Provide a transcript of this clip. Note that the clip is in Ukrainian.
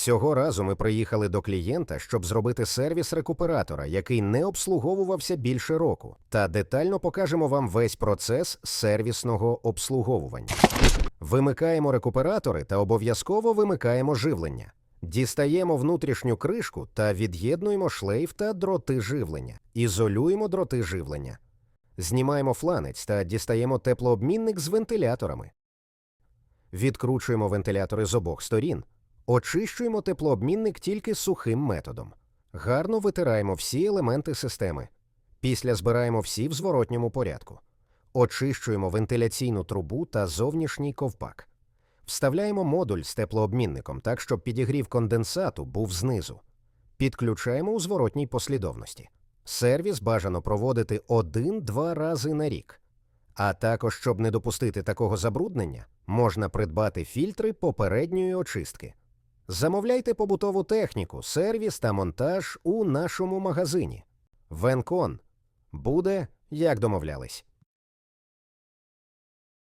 Цього разу ми приїхали до клієнта, щоб зробити сервіс рекуператора, який не обслуговувався більше року, та детально покажемо вам весь процес сервісного обслуговування. Вимикаємо рекуператори та обов'язково вимикаємо живлення. Дістаємо внутрішню кришку та від'єднуємо шлейф та дроти живлення. Ізолюємо дроти живлення. Знімаємо фланець та дістаємо теплообмінник з вентиляторами. Відкручуємо вентилятори з обох сторін. Очищуємо теплообмінник тільки сухим методом. Гарно витираємо всі елементи системи. Після збираємо всі в зворотньому порядку. Очищуємо вентиляційну трубу та зовнішній ковпак. Вставляємо модуль з теплообмінником так, щоб підігрів конденсату був знизу. Підключаємо у зворотній послідовності. Сервіс бажано проводити один-два рази на рік. А також, щоб не допустити такого забруднення, можна придбати фільтри попередньої очистки. Замовляйте побутову техніку, сервіс та монтаж у нашому магазині. Венкон буде, як домовлялись.